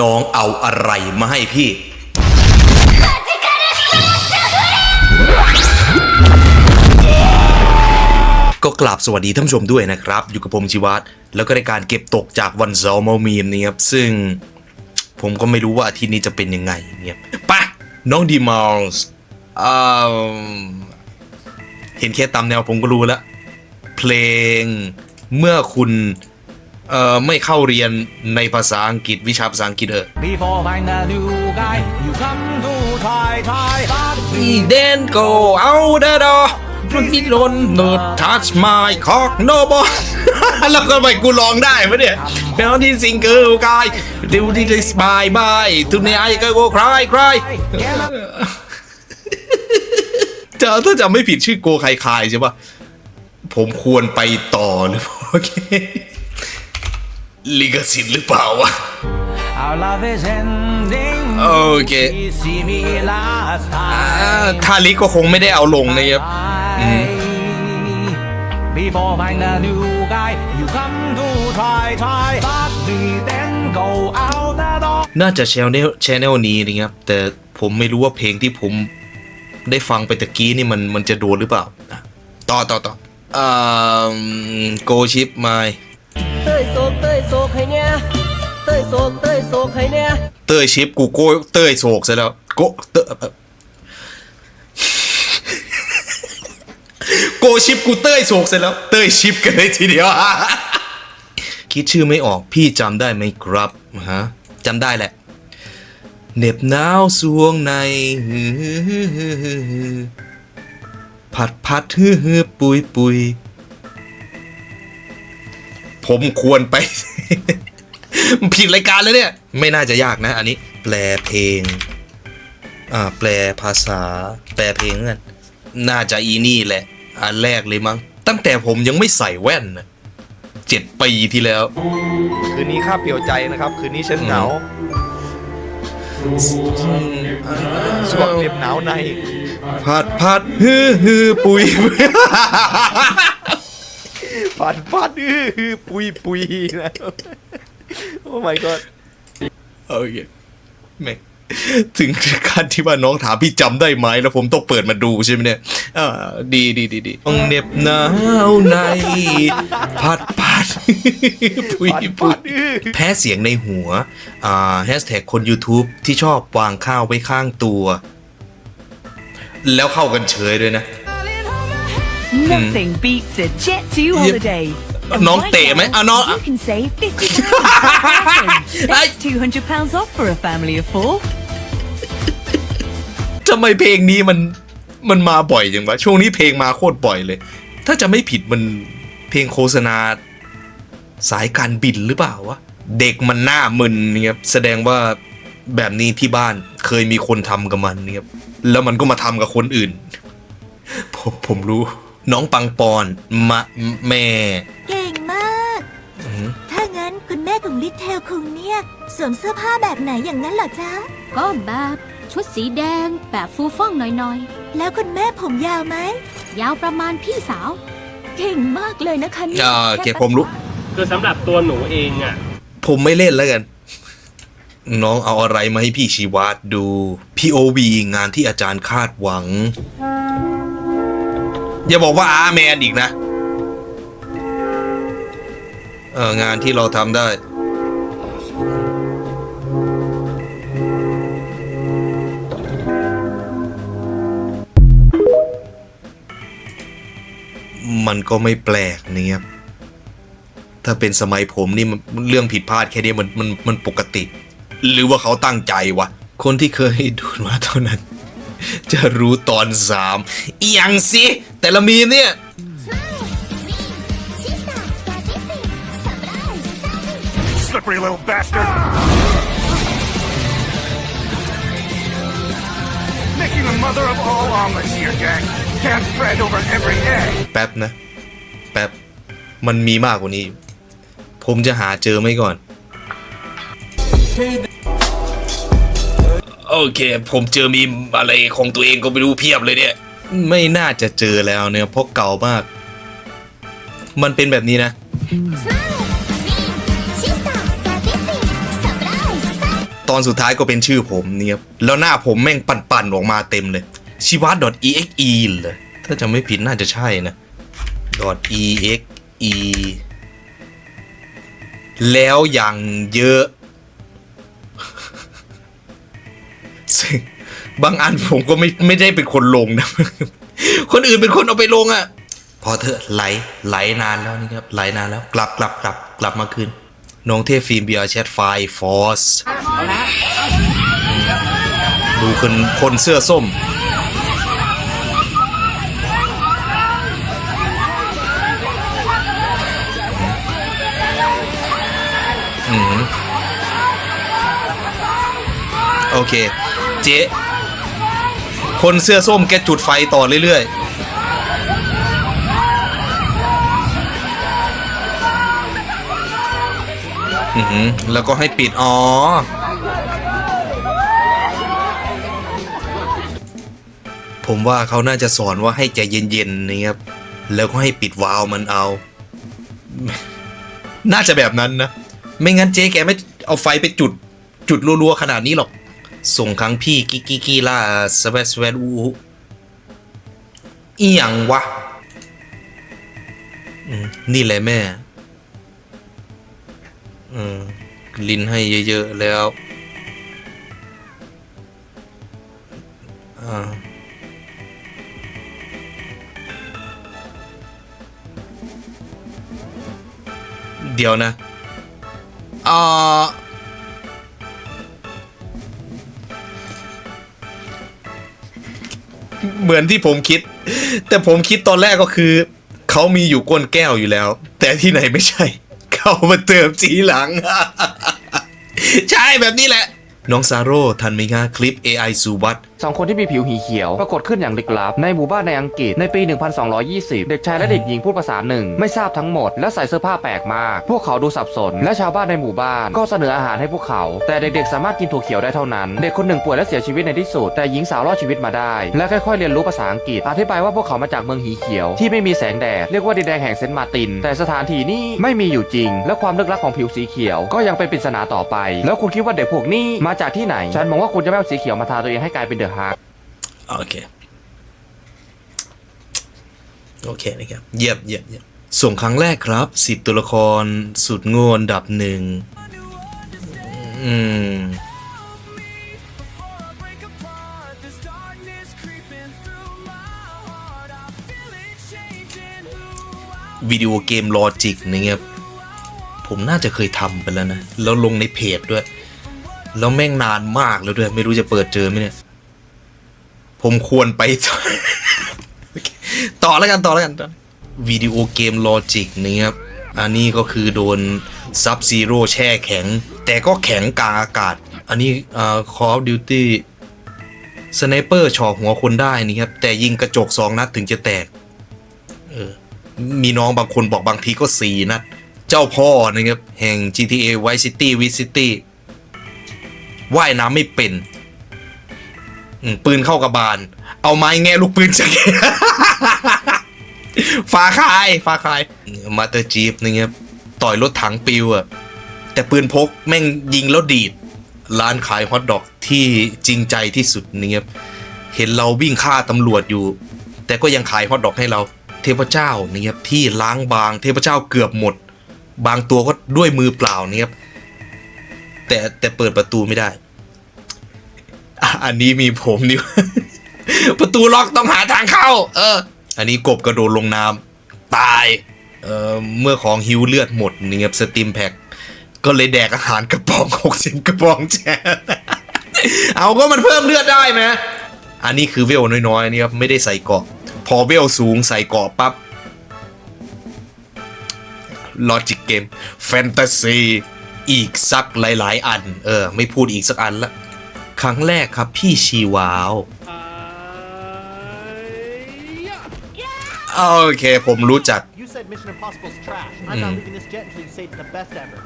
น้องเอาอะไรมาให้พี่ ก็กราบสวัสดีท่านผู้ชมด้วยนะครับ อยู่กับผมชิวัตแล้วก็ในการเก็บตกจากวันเสาร์มามีมนะครับ ซึ่งผมก็ไม่รู้ว่าอาทิตย์นี้จะเป็นยังไงเนี่ยปะน้องดีมอลส์อ่าเห็นแค่ตามแนวผมก็รู้แล้ว เพลงเมื่อคุณ เอ่อไม่เข้าเรียนในภาษาอังกฤษวิชาภาษาอังกฤษเออ Before find the new guy, you come to try, try, but we then go out the door Please don't not touch my cock no boy แล้วก็ไปกูร้องได้ปะเนี่ยแล้วที่ซิงเกิลกายดูที่ได้สบายบายทุกในไอ้ก็โกคลายคลาย get up. จะถ้าจำไม่ผิดชื่อโกคายคายใช่ปะผมควรไปต่อหรือเปล่าโอเค ลิขสิทธิ์หรือเปล่าวะ Our love is ending. โอเค You see me last อ่า time. ทาลิก็คงไม่ได้เอาลงนะครับ Before find the new guy, you come to try, try, but we then go out the door. น่าจะชแนลชแนลนี้นะครับ แต่ผมไม่รู้ว่าเพลงที่ผมได้ฟังไปตะกี้นี่มันมันจะโดนหรือเปล่าอะต่อต่อต่ออ่าโกชิปไม เต้ยโศกเต้ยโศกให้เนี่ยเต้ยโศกเต้ยโศกให้เนี่ยเต้ยชิปกูโกเต้ยโศกซะแล้วโกเตเอ่อโกชิปกูเต้ยโศกเสร็จแล้ว เต้ยชิปกันเลยทีเดียว คิดชื่อไม่ออกพี่จำได้ไหมครับฮะจำได้แหละเหน็บหนาวสวงใน ผัดผัดฮือฮือปุยปุย ผมควรไป ผิดรายการแล้วเนี่ย ไม่น่าจะยากนะ อันนี้ แปลเพลง อ่า แปลภาษา แปลเพลงกันน่าจะอีนี่แหละ อันแรกเลยมั้ง ตั้งแต่ผมยังไม่ใส่แว่นนะเจ็ดปีที่แล้ว คืนนี้ข้าเปลี่ยวใจนะครับ คืนนี้ฉันเหงาสวมเหน็บหนาวในผัดผัดฮือฮือปุย ปัดปัดอื้อหือปุยปุยนะโอ้ my god โอเคแม่งถึงขั้นที่ว่าน้องถามพี่จำได้ไหมแล้วผมต้องเปิดมาดูใช่ไหมเนี่ยอ่าดีดีดีดีต้องเหน็บหนาวในผัดผัดปุยปัดปุปัยดอื้อแพ้เสียงในหัว อ่าแฮชแท็กคน YouTube ที่ชอบวางข้าวไว้ข้างตัว แล้วเข้ากันเฉยด้วยนะ Nothing beats a Jet 2 holiday. And Non right te- now, ah, no. You can save 50 pounds. Ay. That's 200 pounds off for a family of four. ทำไมเพลงนี้มันมันมาบ่อยจังวะ ช่วงนี้เพลงมาโคตรบ่อยเลย ถ้าจะไม่ผิดมันเพลงโฆษณา สายการบินหรือเปล่าวะ เด็กมันหน้ามึนเนี่ยแสดงว่าแบบนี้ที่บ้านเคยมีคนทำกับมันเนี่ยแล้วมันก็มาทำกับคนอื่น ผมผมรู้ น้องปังปอนมะแม่ เก่งมากถ้างั้นคุณแม่ของลิทเทลคงเนี่ยสวมเสื้อผ้าแบบไหนอย่างนั้นเหรอจ๊ะ ก็แบบชุดสีแดงแบบฟูฟ่องหน่อยแล้วคุณแม่ผมยาวไหม ๆ ยาวประมาณพี่สาว เก่งมากเลยนะคะเนี่ยอ่าโอเคผมรู้คือสำหรับตัวหนูเองอะ ผมไม่เล่นแล้วกัน น้องเอาอะไรมาให้พี่ชีวาดดู POV งานที่อาจารย์คาดหวัง อย่าบอกว่าอาแมนอีกนะ เอองานที่เราทำได้ มันก็ไม่แปลกนะครับ ถ้าเป็นสมัยผมนี่มันเรื่องผิดพลาดแค่นี้มันมันมันปกติ หรือว่าเขาตั้งใจวะ คนที่เคยดูมาเท่านั้น จะรู้ตอนสามอหยังสิแต่ละมีมเนี่ย Slippery little bastard! Making the mother of all omelets here, gang. Can't spread over every egg. แป๊บนะ แป๊บ มันมีมากกว่านี้อยู่ผมจะหาเจอไหมก่อน โอเค ผมเจอมีมอะไรของตัวเองก็ไม่รู้เพียบเลยเนี่ย ไม่น่าจะเจอแล้วเนี่ยเพราะเก่ามาก มันเป็นแบบนี้นะ ตอนสุดท้ายก็เป็นชื่อผมเนี่ยแล้วหน้าผมแม่งปั่นๆออกมาเต็มเลยชีวะ .exe เลยถ้าจะไม่ผิดน่าจะใช่นะ .exe แล้วอย่างเยอะ บางอันผมก็ไม่ไม่ได้เป็นคนลงนะ คนอื่นเป็นคนเอาไปลงอะ่ะ พอเถอะไหลไหลนานแล้วนี่ครับไหลนานแล้วกลับกลับกลับกลับมาคืนน้องเทพฟิล์มเบียร์แชทไฟฟอสดูคนคนเสื้อส้ม อืมโอเค เจ๊ คนเสื้อส้มแกจุดไฟต่อเรื่อยๆแล้วก็ให้ปิด อ๋อ ผมว่าเขาน่าจะสอนว่าให้ใจเย็นๆนี่ครับ แล้วก็ให้ปิดวาล์วมันเอา น่าจะแบบนั้นนะ ไม่งั้นเจ๊แกไม่เอาไฟไปจุดจุดรัวๆขนาดนี้หรอก ส่งครั้งพี่กิกกิกีล่าสเวสเวดอูอีหยังวะนี่แหละแม่อลินให้เยอะ ๆ แล้วเดี๋ยวนะอ่า เหมือนที่ผมคิด แต่ผมคิดตอนแรกก็คือ เขามีอยู่ก้นแก้วอยู่แล้ว แต่ที่ไหนไม่ใช่ เขามาเติมสีหลัง ใช่แบบนี้แหละ น้องซาโร่ทันไหมงาคลิป AI ซูวัตสองคนที่มีผิวหีเขียวปรากฏขึ้นอย่างลึกลับในหมู่บ้านในอังกฤษในปี 1220 เด็กชายและเด็กหญิงพูดภาษาหนึ่ง ไม่ทราบทั้งหมด และใส่เสื้อผ้าแปลกมาก พวกเขาดูสับสน และชาวบ้านในหมู่บ้านก็เสนออาหารให้พวกเขา แต่เด็กๆ สามารถกินถั่วเขียวได้เท่านั้น เด็กคนหนึ่งป่วยและเสียชีวิตในที่สุด แต่หญิงสาวรอดชีวิตมาได้ และค่อยๆเรียนรู้ภาษาอังกฤษ อธิบายว่าพวกเขามาจากเมืองหีเขียว ที่ไม่มีแสงแดดเรียกว่าดินแดงแห่งเซนต์มาติน แต่สถานที่นี้ไม่มีอยู่จริง และความลึกลับของผิวสีเขียว ก็ยังเป็นปริศนาต่อไป แล้วคุณคิดว่าเด็กพวกนี้มาจากที่ไหน ฉันมองว่าคุณจะไม่เอาสีเขียวมาทาตัวเองให้กลายเป็นเดอะฮาร์โอเค โอเคนะครับ เยี่ยมเยี่ยมเยี่ยมส่งครั้งแรกครับสิบตัวละคร สุดโง่อันดับหนึ่งอืม วิดีโอเกมลอจิกนะครับผมน่าจะเคยทำไปแล้วนะ แล้วลงในเพจด้วย แล้วแม่งนานมากแล้วด้วย ไม่รู้จะเปิดเจอไหมเนี่ย ผมควรไป ต่อแล้วกันต่อแล้วกันวิดีโอเกมลอจิกนะครับ อันนี้ก็คือโดนซับซีโร่แช่แข็ง แต่ก็แข็งกลางอากาศ อันนี้คอ่า Call of Duty สไนเปอร์ชอกหัวคนได้นี่ครับ แต่ยิงกระจกสองนัดถึงจะแตกเออมีน้องบางคนบอกบางทีก็สี่นัด เจ้าพ่อนะครับ แห่ง GTA Vice City v i City ว่ายน้ำไม่เป็น อืมปืนเข้ากระบาล เอาไม้แง่ลูกปืนจากฟาคายฟาคายมาเตอร์จีฟนะครับต่อยรถถังปิวอะแต่ปืนพกแม่งยิงแล้วดีด ร้านขายฮอทดอกที่จริงใจที่สุดนะครับเห็นเราวิ่งฆ่าตำรวจอยู่ แต่ก็ยังขายฮอทดอกให้เรา เทพเจ้านะครับที่ล้างบาง เทพเจ้าเกือบหมด บางตัวก็ด้วยมือเปล่านะครับแต่แต่เปิดประตูไม่ได้ อันนี้มีผมนี่ประตูล็อกต้องหาทางเข้า เออ อันนี้กบกระโดดลงน้ำตาย เออเมื่อของฮิวเลือดหมดนี่ครับสติมแพ็กก็เลยแดกอาหารกระป๋องหกสิบกระป๋องแช่เอาก็มันเพิ่มเลือดได้ไหมอันนี้คือเวลน้อยๆนี่ครับไม่ได้ใส่เกาะ พอเวลสูงใส่เกาะปั๊บลอจิกเกมแฟนตาซีอีกสักหลาย ๆ อัน เออ ไม่พูดอีกสักอันละ ครั้งแรกครับพี่ชีวาวโอเค ผมรู้จัก You said Mission Impossible's trash. I'm not leaving this jet until you say it's the best ever.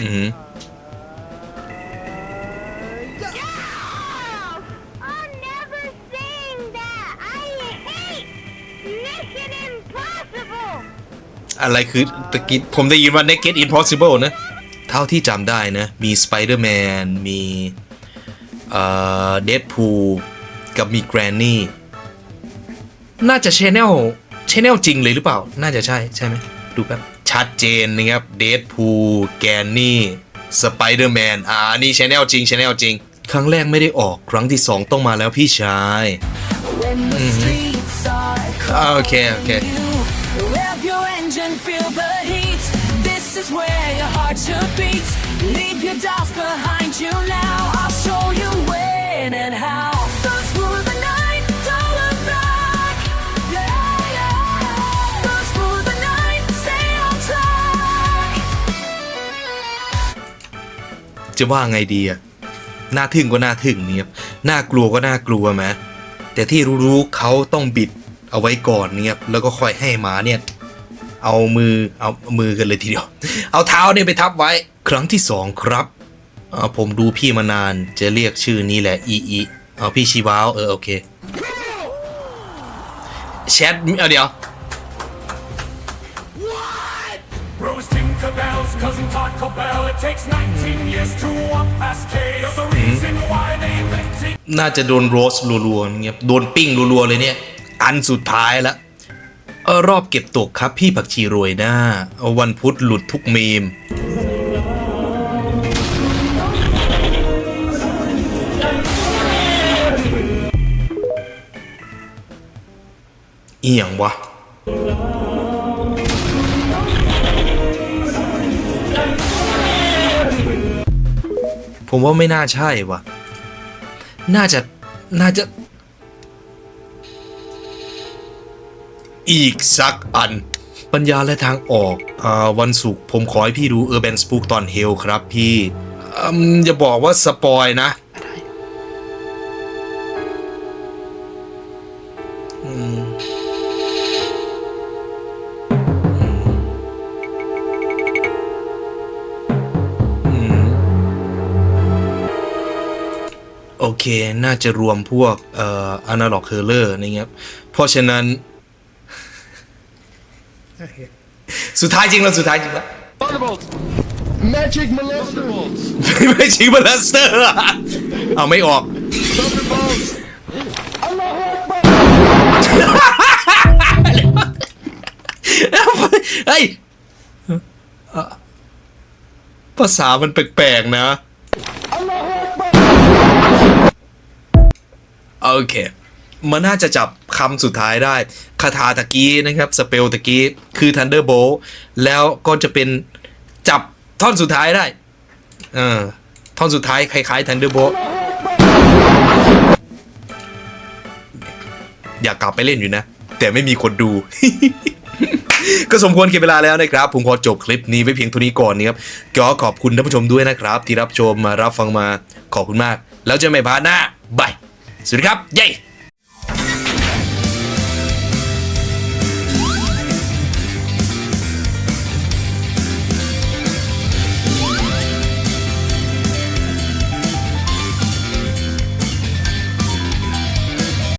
อือหือ I'm never saying that I hate Mission Impossible อะไรคือตะกี้ผมได้ยินว่า Naked Impossible นะทท่าที่จำได้นะ มีสไปเดอร์แมนมี เดดพูลกับมีแกรนนี่ น่าจะชแนลชแนลจริงเลยหรือเปล่า น่าจะใช่ใช่ไหมดูแป๊บ ชัดเจนนะครับเดดพูลแกรนนี่สไปเดอร์แมนอ่านี่ชแนลจริงชแนลจริง ครั้งแรกไม่ได้ออกครั้งที่สองต้องมาแล้วพี่ชายโอเค โอเค Rev your engine, feel the heat. This is where your heart should beat. Leave your doubts behind you now. I'll show you when and how. Go through the night, don't look back. Yeah, yeah. Go through the night, stay on track. จะว่าไงดีอะน่าทึ่งก็น่าทึ่งเนี่ยครับ น่ากลัวก็น่ากลัวไหมแต่ที่รู้ๆเขาต้องบิดเอาไว้ก่อนเนี่ยครับแล้วก็ค่อยให้หมาเนี่ย เอามือเอามือกันเลยทีเดียว เอาเท้าเนี่ยไปทับไว้ ครั้งที่สองครับอ่าผมดูพี่มานานจะเรียกชื่อนี้แหละอีอีเอาพี่ชีวาวเออโอเคแชทเอาเดี๋ยว Rose Tinkerbell's cousin Todd Cobell. It takes 19 years to walk past K. There's a reason why they invented. น่าจะโดนโรสรัวๆเงี้ยโดนปิ้งรัวๆเลยเนี่ย อันสุดท้ายแล้วเออ รอบเก็บตกครับพี่ผักชีโรยหน้า วันพุธหลุดทุกเมมเอียงวะผมว่าไม่น่าใช่วะน่าจะ น่าจะ อีกสักอัน ปัญญาและทางออกอวันศุกร์ผมขอให้พี่ดู Urban Spook ตอนเฮลครับพี่อย่าบอกว่าสปอยนะโอเค น่าจะรวมพวกเอ่อ analog color นี่ครับเพราะฉะนั้น สุดท้ายจริงแล้วสุดท้ายจริงแล้ว Magic molester. ไม่ชิงบัลสเตอร์เอาไม่ออกเฮ้ยเอ่อภาษามันแปลกๆนะ โอเค มันน่าจะจับคำสุดท้ายได้คาถาตะกี้นะครับ สเปลตะกี้ คือ Thunderbolt แล้วก็จะเป็นจับท่อนสุดท้ายได้เออท่อนสุดท้ายคล้ายๆ Thunderbolt อยากกลับไปเล่นอยู่นะ แต่ไม่มีคนดู ก็สมควรเก็บเวลาแล้วนะครับ ผมขอจบคลิปนี้ไว้เพียงเท่านี้ก่อนนะครับก็ขอบคุณท่านผู้ชมด้วยนะครับ ที่รับชมมารับฟังมาขอบคุณมาก แล้วเจอกันใหม่พาร์ทหน้าบายสวัสดีครับเย้